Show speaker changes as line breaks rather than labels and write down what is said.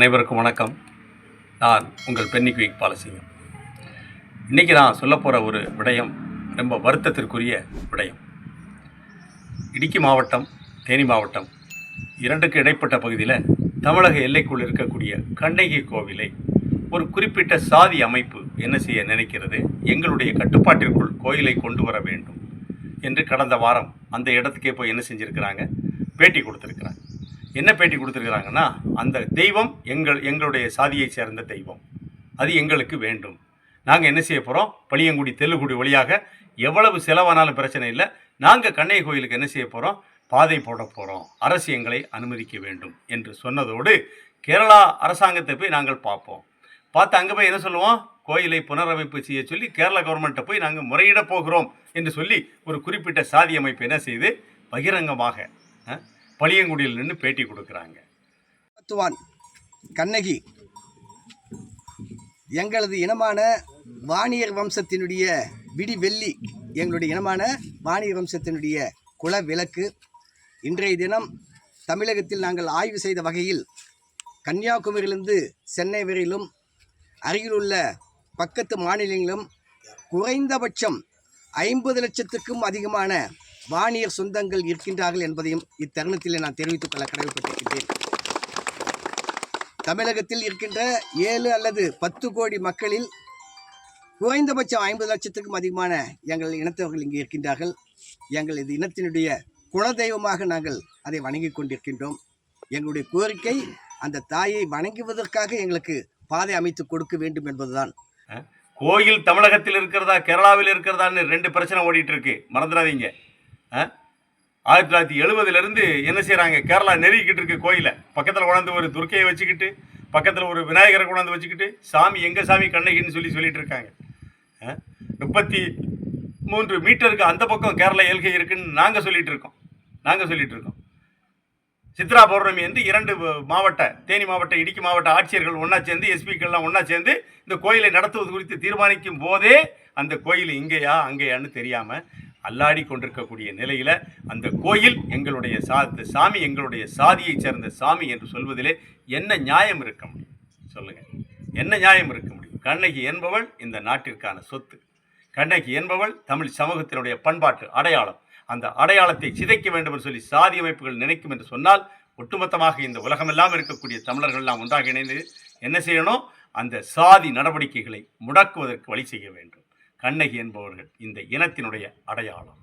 அனைவருக்கும் வணக்கம். நான் உங்கள் பென்னிக் வீக் பாலசிங்கம். இன்றைக்கி நான் சொல்ல போகிற ஒரு விடயம் ரொம்ப வருத்தத்திற்குரிய விடயம். இடுக்கி மாவட்டம் தேனி மாவட்டம் இரண்டுக்கு இடைப்பட்ட பகுதியில் தமிழக எல்லைக்குள் இருக்கக்கூடிய கண்ணகி கோவிலை ஒரு குறிப்பிட்ட சாதி அமைப்பு என்ன செய்ய நினைக்கிறது எங்களுடைய கட்டுப்பாட்டிற்குள் கோயிலை கொண்டு வர வேண்டும் என்று கடந்த வாரம் அந்த இடத்துக்கே போய் என்ன செஞ்சுருக்கிறாங்க? பேட்டி கொடுத்துருக்குறாங்க. என்ன பேட்டி கொடுத்துருக்குறாங்கன்னா அந்த தெய்வம் எங்கள் எங்களுடைய சாதியை சேர்ந்த தெய்வம். அது எங்களுக்கு வேண்டும். நாங்கள் என்ன செய்ய போகிறோம் பளியங்குடி தெல்லுக்குடி வழியாக எவ்வளவு செலவானாலும் பிரச்சனை இல்லை. நாங்கள் கண்ணைய கோயிலுக்கு என்ன செய்ய போகிறோம் பாதை போட போகிறோம் அரசு எங்களை அனுமதிக்க வேண்டும் என்று சொன்னதோடு கேரளா அரசாங்கத்தை போய் நாங்கள் பார்ப்போம். பார்த்து அங்கே போய் என்ன சொல்லுவோம்? கோயிலை புனரமைப்பு செய்ய சொல்லி கேரள கவர்மெண்ட்டை போய் நாங்கள் முறையிட போகிறோம் என்று சொல்லி ஒரு குறிப்பிட்ட சாதி அமைப்பு என்ன செய்து? பகிரங்கமாக பழியங்குடியில் நின்று பேட்டி கொடுக்குறாங்க.
பத்துவான் கண்ணகி எங்களது இனமான வாணியர் வம்சத்தினுடைய விடிவெள்ளி எங்களுடைய இனமான வாணியர் வம்சத்தினுடைய குல விளக்கு இன்றைய தினம் தமிழகத்தில் நாங்கள் ஆய்வு செய்த வகையில் கன்னியாகுமரியிலிருந்து சென்னை வரையிலும் அருகிலுள்ள பக்கத்து மாநிலங்களிலும் குறைந்தபட்சம் ஐம்பது லட்சத்துக்கும் அதிகமான வானியல் சொந்தங்கள் இருக்கின்றார்கள் என்பதையும் இத்தருணத்தில் நான் தெரிவித்துக் கொள்ள கடமைப்பட்டிருக்கின்றேன். தமிழகத்தில் இருக்கின்ற ஏழு அல்லது பத்து கோடி மக்களில் குறைந்தபட்சம் ஐம்பது லட்சத்துக்கும் அதிகமான எங்கள் இனத்தவர்கள் இங்கே இருக்கின்றார்கள். எங்கள் இது இனத்தினுடைய குலதெய்வமாக நாங்கள் அதை வணங்கிக் கொண்டிருக்கின்றோம். எங்களுடைய கோரிக்கை அந்த தாயை வணங்குவதற்காக எங்களுக்கு பாதை அமைத்து கொடுக்க வேண்டும் என்பதுதான்.
கோயில் தமிழகத்தில் இருக்கிறதா கேரளாவில் இருக்கிறதான்னு ரெண்டு பிரச்சனை ஓடிட்டு இருக்கு. மறந்துடாதீங்க. ஆயிரத்தி தொள்ளாயிரத்தி எழுபதுலேருந்து என்ன செய்கிறாங்க கேரளா நெருங்கிக்கிட்டு இருக்கு கோயிலை. பக்கத்தில் கொண்டாந்து ஒரு துர்க்கையை வச்சுக்கிட்டு பக்கத்தில் ஒரு விநாயகரை கொண்டாந்து வச்சுக்கிட்டு சாமி எங்கள் சாமி கண்ணகின்னு சொல்லி சொல்லிட்டு இருக்காங்க. ஆ? முப்பத்தி மூன்று மீட்டருக்கு அந்த பக்கம் கேரளா எல்கை இருக்குன்னு நாங்கள் சொல்லிட்டு இருக்கோம். நாங்கள் சொல்லிட்டு இருக்கோம். சித்ரா பௌர்ணமி வந்து இரண்டு மாவட்ட தேனி மாவட்ட இடுக்கி மாவட்ட ஆட்சியர்கள் ஒன்றா சேர்ந்து எஸ்பிக்கள்லாம் ஒன்றா சேர்ந்து இந்த கோயிலை நடத்துவது குறித்து தீர்மானிக்கும் போதே அந்த கோயில் இங்கேயா அங்கேயான்னு தெரியாமல் அல்லாடி கொண்டிருக்கக்கூடிய நிலையில் அந்த கோயில் எங்களுடைய சா சாமி எங்களுடைய சாதியைச் சேர்ந்த சாமி என்று சொல்வதிலே என்ன நியாயம் இருக்க முடியும்? சொல்லுங்கள் என்ன நியாயம் இருக்க முடியும்? கண்ணகி என்பவள் இந்த நாட்டிற்கான சொத்து. கண்ணகி என்பவள் தமிழ் சமூகத்தினுடைய பண்பாட்டு அடையாளம். அந்த அடையாளத்தை சிதைக்க வேண்டும் என்று சொல்லி சாதி அமைப்புகள் நினைக்கும் என்று சொன்னால் ஒட்டுமொத்தமாக இந்த உலகமெல்லாம் இருக்கக்கூடிய தமிழர்கள் எல்லாம் ஒன்றாக இணைந்து என்ன செய்யணும்? அந்த சாதி நடவடிக்கைகளை முடக்குவதற்கு வழி செய்ய வேண்டும். கண்ணகி என்பவர்கள் இந்த இனத்தினுடைய அடையாளம்.